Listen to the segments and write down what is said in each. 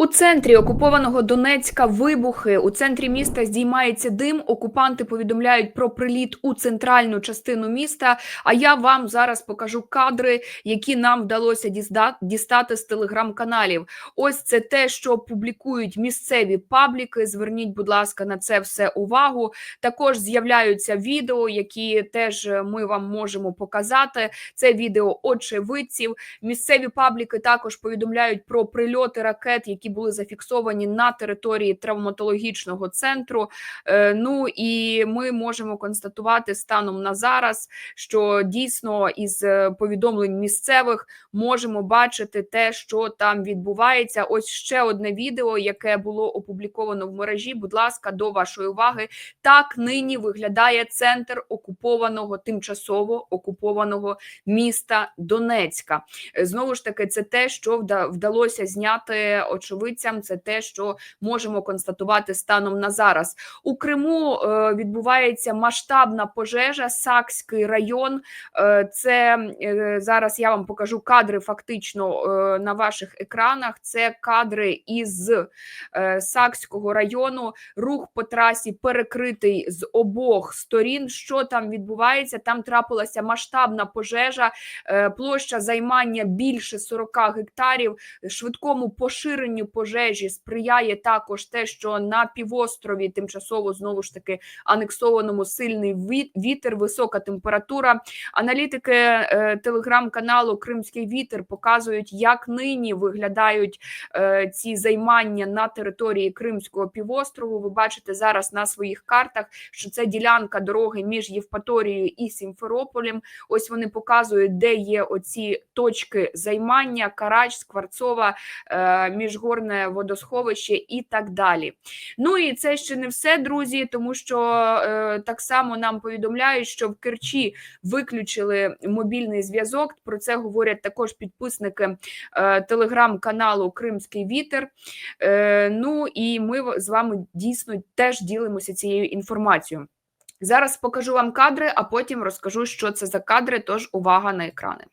У центрі окупованого Донецька вибухи. У центрі міста здіймається дим. Окупанти повідомляють про приліт у центральну частину міста. А я вам зараз покажу кадри, які нам вдалося дістати з телеграм-каналів. Ось це те, що публікують місцеві пабліки. Зверніть, будь ласка, на це все увагу. Також з'являються відео, які теж ми вам можемо показати. Це відео очевидців. Місцеві пабліки також повідомляють про прильоти ракет, які були зафіксовані на території травматологічного центру. Е, Ну і ми можемо констатувати станом на зараз, що дійсно із е, повідомлень місцевих можемо бачити те, що там відбувається. Ось ще одне відео, яке було опубліковано в мережі. Будь ласка, до вашої уваги. Так нині виглядає центр окупованого тимчасово окупованого міста Донецька. Знову ж таки, це те, що вдалося зняти очевидцям. Це те, що можемо констатувати станом на зараз. У Криму е, відбувається масштабна пожежа. Сакський район. Е, це е, зараз я вам покажу кадри фактично на ваших екранах. Це кадри із Сакського району. Рух по трасі перекритий з обох сторін. Що там відбувається? Там трапилася масштабна пожежа, площа займання більше 40 гектарів. Швидкому поширенню пожежі сприяє також те, що на півострові тимчасово знову ж таки анексованому сильний вітер, висока температура. Аналітики е, телеграм-каналу Кримський вітер показують, як нині виглядають е, ці займання на території Кримського півострову. Ви бачите зараз на своїх картах, що це ділянка дороги між Євпаторією і Сімферополем. Ось вони показують, де є оці точки займання: Карач, Скворцова, е, міжгорне водосховище і так далі. Ну і це ще не все, друзі, тому що е, так само нам повідомляють, що в Керчі виключили мобільний зв'язок. Про це говорять також підписники е, телеграм-каналу Кримський Вітер. Е, ну і ми з вами дійсно теж ділимося цією інформацією. Зараз покажу вам кадри, а потім розкажу, що це за кадри. Тож увага на екрани.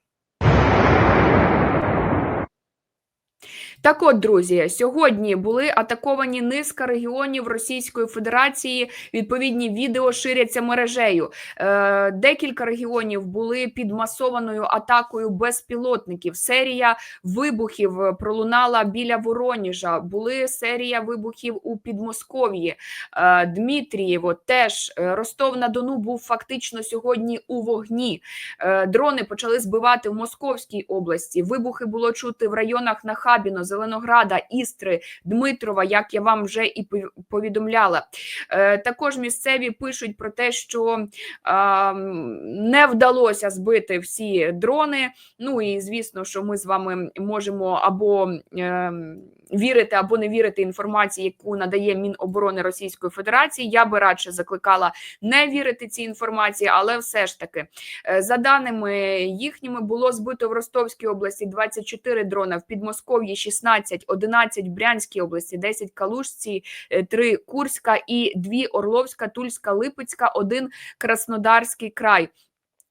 Так от, друзі, сьогодні були атаковані низка регіонів Російської Федерації. Відповідні відео ширяться мережею. Е, декілька регіонів були під масованою атакою безпілотників. Серія вибухів е, пролунала біля Вороніжа. Були серія вибухів у Підмосков'ї. Е, Дмитрієво теж е, Ростов на Дону був фактично сьогодні у вогні. Е, Дрони почали збивати в Московській області. Вибухи було чути в районах Нахабіно, Зеленограда, Істри, Дмитрова, як я вам вже і повідомляла. Е, Також місцеві пишуть про те, що не вдалося збити всі дрони. Ну і звісно, що ми з вами можемо або ем, вірити, або не вірити інформації, яку надає Міноборони Російської Федерації. Я би радше закликала не вірити цій інформації, але все ж таки, е, за даними їхніми, було збито в Ростовській області 24 дрона, в Підмосков'ї 16, 11 в Брянській області, 10 Калужці, 3 Курська і 2 Орловська, Тульська, Липецька, 1 Краснодарський край.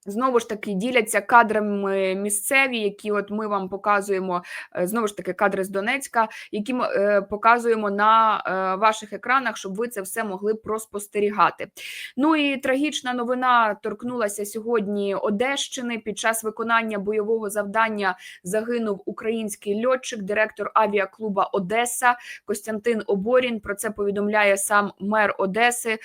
Знову ж таки діляться кадрами місцеві, які от ми вам показуємо е, знову ж таки кадри з Донецька, які ми е, показуємо на е, ваших екранах, щоб ви це все могли проспостерігати. Ну і трагічна новина торкнулася сьогодні Одещини. Під час виконання бойового завдання загинув український льотчик, директор авіаклуба Одеса Костянтин Оборін. Про це повідомляє сам мер Одеси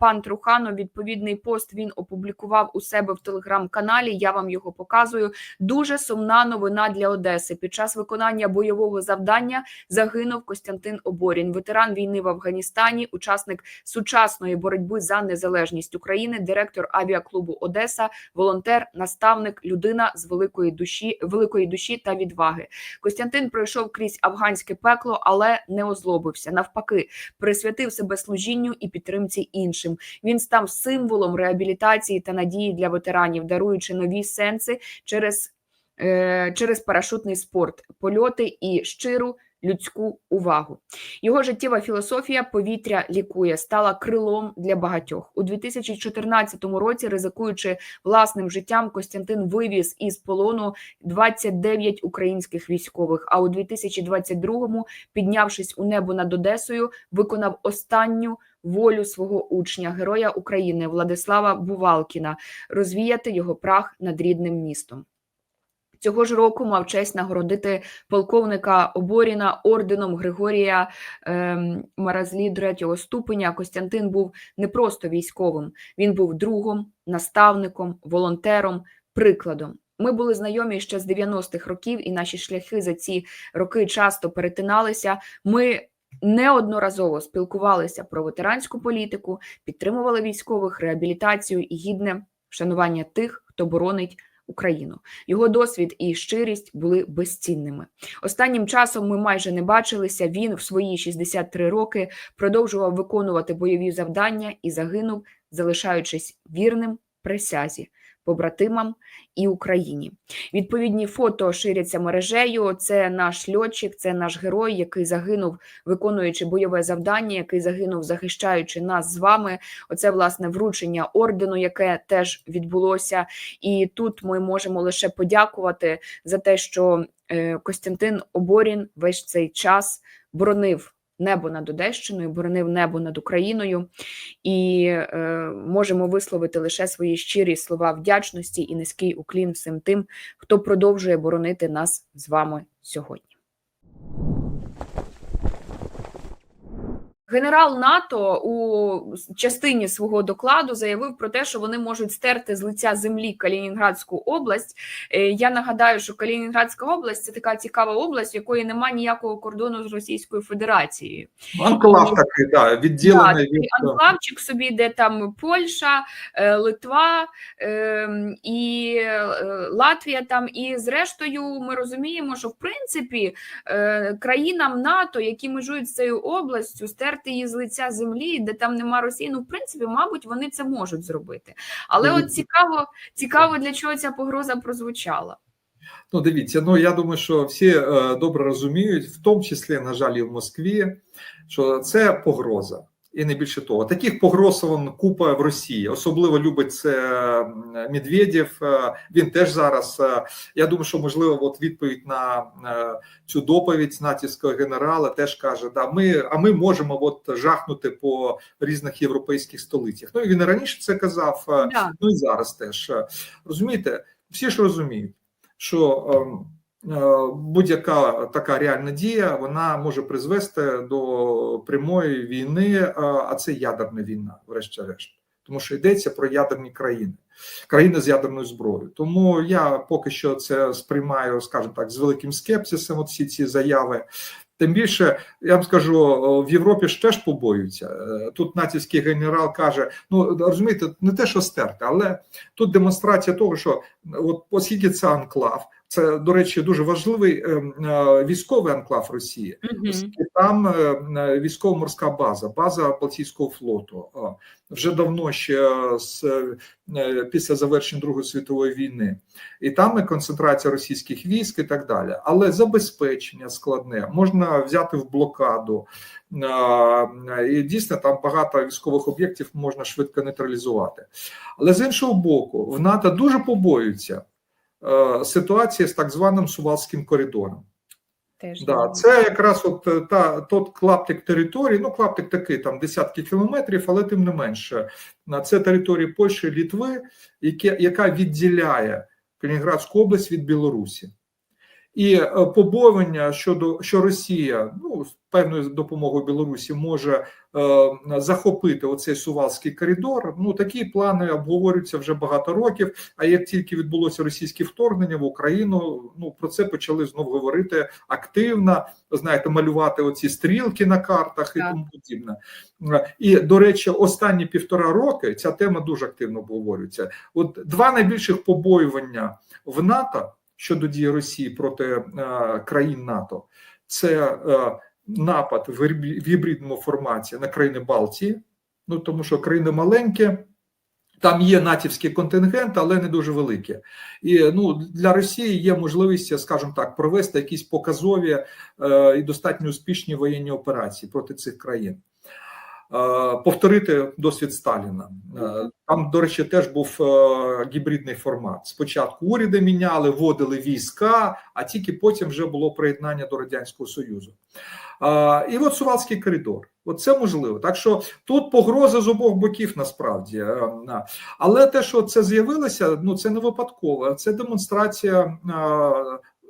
пан Труханов. Відповідний пост він опублікував у себе в телеграм-каналі. Я вам його показую. Дуже сумна новина для Одеси. Під час виконання бойового завдання загинув Костянтин Оборін, ветеран війни в Афганістані, учасник сучасної боротьби за незалежність України, директор авіаклубу Одеса, волонтер, наставник, людина з великої душі, великої душі та відваги. Костянтин пройшов крізь афганське пекло, але не озлобився. Навпаки, присвятив себе служінню і підтримці іншим. Він став символом реабілітації та надії для ветеранів, даруючи нові сенси через, е, через парашутний спорт, польоти і щиру людську увагу. Його життєва філософія повітря лікує стала крилом для багатьох у 2014 році. Ризикуючи власним життям, Костянтин вивіз із полону 29 українських військових. А у 2022-му, піднявшись у небо над Одесою, виконав останню волю свого учня, героя України Владислава Бувалкіна, розвіяти його прах над рідним містом. Цього ж року мав честь нагородити полковника Оборіна орденом Григорія ем, Маразлі третього ступеня. Костянтин був не просто військовим, він був другом, наставником, волонтером, прикладом. Ми були знайомі ще з 90-х років, і наші шляхи за ці роки часто перетиналися. Ми неодноразово спілкувалися про ветеранську політику, підтримували військових, реабілітацію і гідне вшанування тих, хто боронить Україну. Його досвід і щирість були безцінними. Останнім часом ми майже не бачилися. Він в свої 63 роки продовжував виконувати бойові завдання і загинув, залишаючись вірним присязі, побратимам і Україні. Відповідні фото ширяться мережею. Це наш льотчик, це наш герой, який загинув, виконуючи бойове завдання, який загинув, захищаючи нас з вами. Оце власне вручення ордену, яке теж відбулося. І тут ми можемо лише подякувати за те, що е, Костянтин Оборін весь цей час боронив. Небо над Одещиною, боронив небо над Україною, і е, можемо висловити лише свої щирі слова вдячності і низький уклін всім тим, хто продовжує боронити нас з вами сьогодні. Генерал НАТО у частині свого докладу заявив про те, що вони можуть стерти з лиця землі Калінінградську область. Е, Я нагадаю, що Калінінградська область це така цікава область, в якої немає ніякого кордону з Російською Федерацією. Анклав такий, да, відділений Так, від анклавчик собі, де там Польща, е, Литва е, і е, Латвія. Там і зрештою, ми розуміємо, що в принципі країнам НАТО, які межують з цією областю, стерти її з лиця землі, де там нема Росії. Ну, в принципі, мабуть, вони це можуть зробити. Але от цікаво, цікаво, для чого ця погроза прозвучала. Ну, дивіться, ну я думаю, що всі е, добре розуміють, в тому числі, на жаль, і в Москві, що це погроза. І не більше того, таких погроз вон купа в Росії. Особливо любить це Медведєв. Е, Він теж зараз. е, Я думаю, що можливо, от відповідь на е, цю доповідь натівського генерала теж каже: да, ми, а ми можемо от жахнути по різних європейських столицях. Ну і він раніше це казав. Да. Ну і зараз теж розумієте, всі ж розуміють, що ем, будь-яка така реальна дія вона може призвести до прямої війни, е, а це ядерна війна, врешті-решт, тому що йдеться про ядерні країни, країни з ядерною зброєю. Тому я поки що це сприймаю, скажімо так, з великим скепсисом. Всі ці заяви. Тим більше я вам скажу, в Європі ж теж побоюються. Е, Тут натівський генерал каже: ну розумієте, не те, що стерти, але тут демонстрація того, що от оскільки це анклав, це до речі, дуже важливий е, е, військовий анклав Росії. Оскільки Там е, е, військово-морська база, база Балтійського флоту. Вже давно ще з після завершення Другої світової війни, і там і концентрація російських військ і так далі. Але забезпечення складне можна взяти в блокаду, і дійсно там багато військових об'єктів можна швидко нейтралізувати. Але з іншого боку, в НАТО дуже побоюються е, ситуації з так званим Сувалським коридором. Теж Да, це якраз от е, та тот клаптик території. Ну, клаптик такий там десятки кілометрів, але тим не менше, на це території Польщі Літви, яка відділяє Калінінградську область від Білорусі. І е, побоювання щодо що Росія ну з певною допомогою Білорусі може е, захопити оцей сувалський коридор. Ну такі плани обговорюються вже багато років. А як тільки відбулося російське вторгнення в Україну, ну про це почали знов говорити активно. Знаєте, малювати оці стрілки на картах і Так. тому подібне. І до речі, останні півтора роки ця тема дуже активно обговорюється. От два найбільших побоювання в НАТО щодо дії Росії проти е, країн НАТО, це е, напад в гібридному форматі на країни Балтії. Ну тому що країни маленькі, Там є натівський контингент, але не дуже великий. І ну для Росії є можливість, скажімо так, провести якісь показові е, і достатньо успішні воєнні операції проти цих країн. Е, повторити досвід Сталіна. Е, Там, до речі, теж був е, гібридний формат. Спочатку уряди міняли, вводили війська, а тільки потім вже було приєднання до Радянського Союзу. І от Сувалський коридор. От це можливо. Так що тут погроза з обох боків насправді. Але те, що це з'явилося, ну це не випадково. Це демонстрація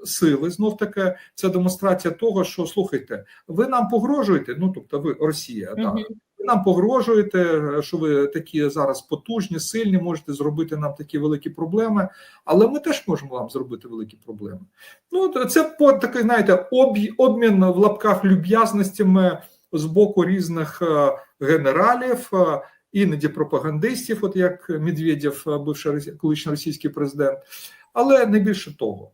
сили. Знов таки, це демонстрація того, що слухайте, ви нам погрожуєте. Ну тобто, ви Росія, так. Ви нам погрожуєте, що ви такі зараз потужні, сильні, можете зробити нам такі великі проблеми, але ми теж можемо вам зробити великі проблеми. Ну це по такий, знаєте, обмін в лапках люб'язностями з боку різних е, генералів, е, іноді пропагандистів, от як Медведєв, е, росі- колишній російський президент, але не більше того.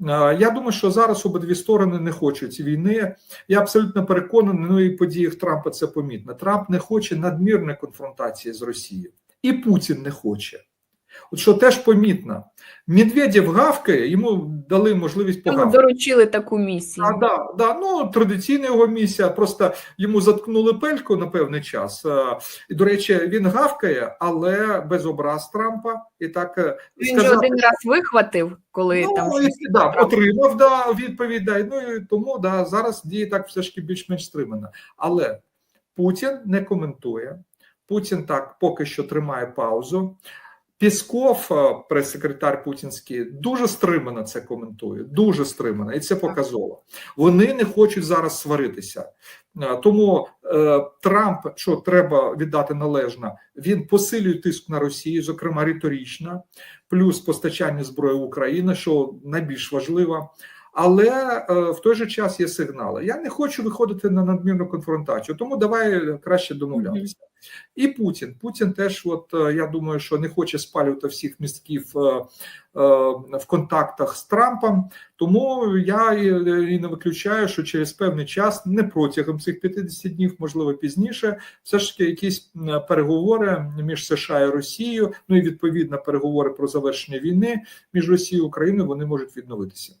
Е, Я думаю, що зараз обидві сторони не хочуть війни. Я абсолютно переконаний, ну і подіях Трампа це помітно. Трамп не хоче надмірної конфронтації з Росією, і Путін не хоче. От що теж помітно, Медведєв гавкає, йому дали можливість Йому доручили таку місію. А, да, да, ну традиційна його місія. Просто йому заткнули пельку на певний час. Е, І, до речі, він гавкає, але без образ Трампа. І так е, Він же один раз вихватив, коли ну, там і, да, отримав да, відповідь. Да, ну і тому да, зараз діє так все ж таки більш-менш стримано. Але Путін не коментує. Путін так поки що тримає паузу. Пісков, е, прес-секретар путінський, дуже стримано це коментує. Дуже стримано, і це показово. Вони не хочуть зараз сваритися. Е, Тому е, Трамп, що треба віддати належно, він посилює тиск на Росію, зокрема риторично, плюс постачання зброї в Україну, що найбільш важливо. Але е, в той же час є сигнали. Я не хочу виходити на надмірну конфронтацію, тому давай краще домовлятися. І Путін. Путін теж, от е, я думаю, що не хоче спалювати всіх містків е, е, в контактах з Трампом. Тому я і, не виключаю, що через певний час, не протягом цих 50 днів, можливо, пізніше, все ж таки якісь переговори між США і Росією, ну і відповідно переговори про завершення війни між Росією і Україною, вони можуть відновитися.